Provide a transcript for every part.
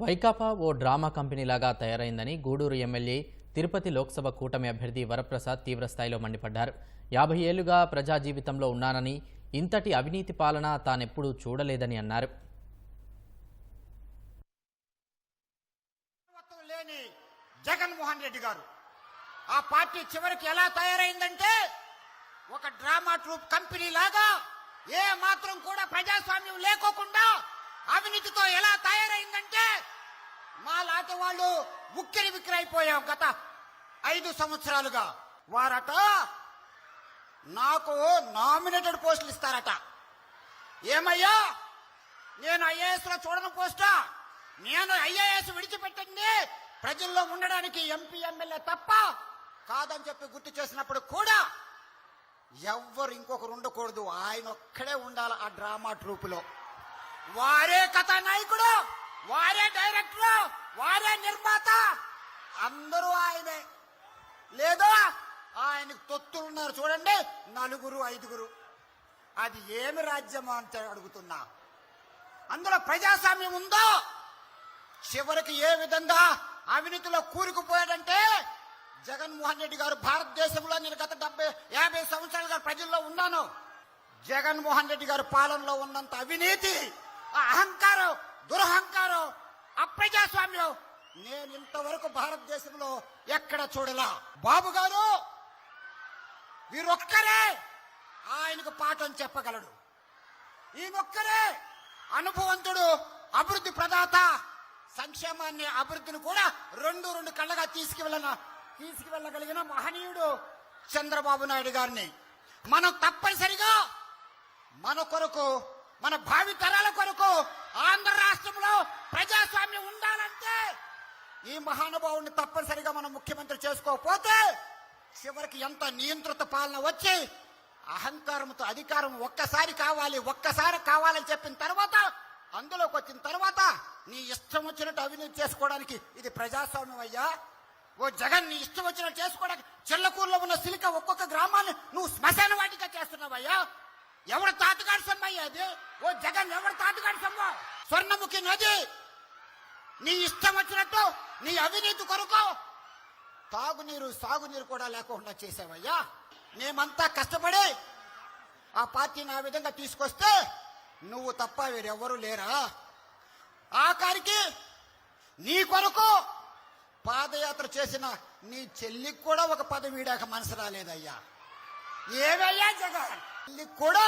వైకాపా ఓ డ్రామా కంపెనీలాగా తయారైందని గూడూరు ఎమ్మెల్యే తిరుపతి లోక్సభ కూటమి అభ్యర్థి వరప్రసాద్ తీవ్రస్థాయిలో మండిపడ్డారు. యాభై ఏళ్ళుగా ప్రజా జీవితంలో ఉన్నానని ఇంతటి అవినీతి పాలన తానెప్పుడూ చూడలేదని అన్నారు. జగన్మోహన్ రెడ్డి గారు ఆ పార్టీ చివరికి ఎలా తయారైందంటే ఒక డ్రామా ట్రూప్ కంపెనీ లాగా ఏ మాత్రం కూడా ప్రజాస్వామ్యం లేకోకుండా అవినీతితో ఎలా తయారైందంటే మా లాంటి వాళ్ళు ఉక్కిరి విక్రైపోయాం గత ఐదు సంవత్సరాలుగా. వారట నాకు నామినేటెడ్ పోస్టులు ఇస్తారట. ఏమయ్యా? నేను ఐఏఎస్లో చూడని పోస్టా? నేను ఐఏఎస్ విడిచిపెట్టండి ప్రజల్లో ఉండడానికి ఎంపీ ఎమ్మెల్యే తప్ప కాదని చెప్పి గుర్తు చేసినప్పుడు కూడా ఎవ్వరు ఇంకొకరు ఉండకూడదు. ఆయన ఒక్కడే ఉండాలి ఆ డ్రామా ట్రూపులో. వారే కథానాయకుడు వారే డైరెక్టర్ వారే నిర్మాత. అందరూ ఆయనే. లేదా ఆయనకు తొత్తులున్నారు చూడండి నలుగురు ఐదుగురు. అది ఏమి రాజ్యం అంటే అడుగుతున్నా. అందులో ప్రజాస్వామ్యం ఉందో చివరికి ఏ విధంగా అవినీతిలో కూరుకుపోయాడంటే జగన్మోహన్ రెడ్డి గారు భారతదేశంలో నేను గత డెబ్బై యాభై సంవత్సరాలుగా ప్రజల్లో ఉన్నాను. జగన్మోహన్ రెడ్డి గారు పాలనలో ఉన్నంత అవినీతి ఆ అహంకారం దురహంకారం అప్రజాస్వామ్యం నేను ఇంతవరకు భారతదేశంలో ఎక్కడ చూడలా. బాబు గారు వీరొక్కరే ఆయనకు పాఠం చెప్పగలడు. ఈయనొక్కరే అనుభవంతుడు అభివృద్ధి ప్రదాత సంక్షేమాన్ని అభివృద్ధిని కూడా రెండు రెండు కళ్ళగా తీసుకువెళ్ళన తీసుకువెళ్ళగలిగిన మహనీయుడు చంద్రబాబు నాయుడు గారిని. మనం తప్పనిసరిగా మన కొరకు మన భావి తరాల కొరకు ఆంధ్ర రాష్ట్రంలో ప్రజాస్వామ్యం ఉండాలంటే ఈ మహానుభావుని తప్పనిసరిగా మనం ముఖ్యమంత్రి చేసుకోకపోతే చివరికి ఎంత నియంత్రిత పాలన వచ్చి అహంకారంతో అధికారం ఒక్కసారి కావాలి ఒక్కసారి కావాలని చెప్పిన తర్వాత అందులోకి వచ్చిన తర్వాత నీ ఇష్టం వచ్చినట్టు అవినీతి చేసుకోవడానికి ఇది ప్రజాస్వామ్యం అయ్యా. ఓ జగన్ నీ ఇష్టం వచ్చినట్టు చేసుకోవడానికి చిల్లకూరులో ఉన్న సిలిక ఒక్కొక్క గ్రామాన్ని నువ్వు శ్మశాన వాటిగా చేస్తున్నావయ్యా. ఎవడు తాతగారు సొమ్మయ్యా అది ఓ జగన్ ఎవడు తాటుగాడు సొమ్మ? స్వర్ణముఖి నది. నీ ఇష్టం వచ్చినట్టు నీ అవినీతి కొరకు తాగునీరు సాగునీరు కూడా లేకుండా చేసావయ్యా మేమంతా కష్టపడి ఆ పార్టీని ఆ విధంగా తీసుకొస్తే నువ్వు తప్ప వీరెవ్వరూ లేరా? ఆఖరికి నీ కొరకు పాదయాత్ర చేసిన నీ చెల్లికి కూడా ఒక పదవి వీడాక మనసు రాలేదయ్యా. ఏవయ్యా జగన్? చెల్లికి కూడా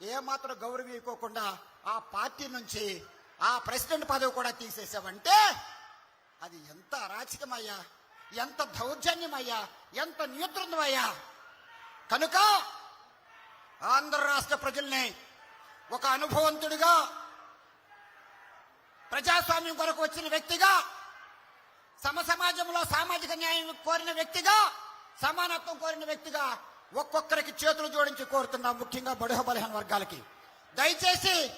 ఏమాత్రం గౌరవం ఇవ్వకుండా ఆ పార్టీ నుంచి ఆ ప్రెసిడెంట్ పదవి కూడా తీసేసావంటే అది ఎంత అరాచకమయ్యా ఎంత దౌర్జన్యమయ్యా ఎంత నియంత్రణమయ్యా కనుక ఆంధ్ర రాష్ట్ర ప్రజల్ని ఒక అనుభవంతుడిగా ప్రజాస్వామ్యం కొరకు వచ్చిన వ్యక్తిగా సమ సమాజంలో సామాజిక న్యాయం కోరిన వ్యక్తిగా సమానత్వం కోరిన వ్యక్తిగా ఒక్కొక్కరికి చేతులు జోడించి కోరుతున్నాం ముఖ్యంగా బడుహ బలహీన వర్గాలకి. దయచేసి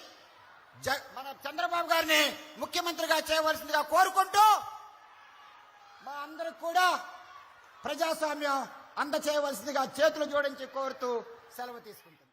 జ- మన చంద్రబాబు గారిని ముఖ్యమంత్రిగా చేయవలసిందిగా కోరుకుంటూ మా అందరికి కూడా ప్రజాస్వామ్యం అందచేయవలసిందిగా చేతులు జోడించి కోరుతూ సెలవు తీసుకుంటున్నాం.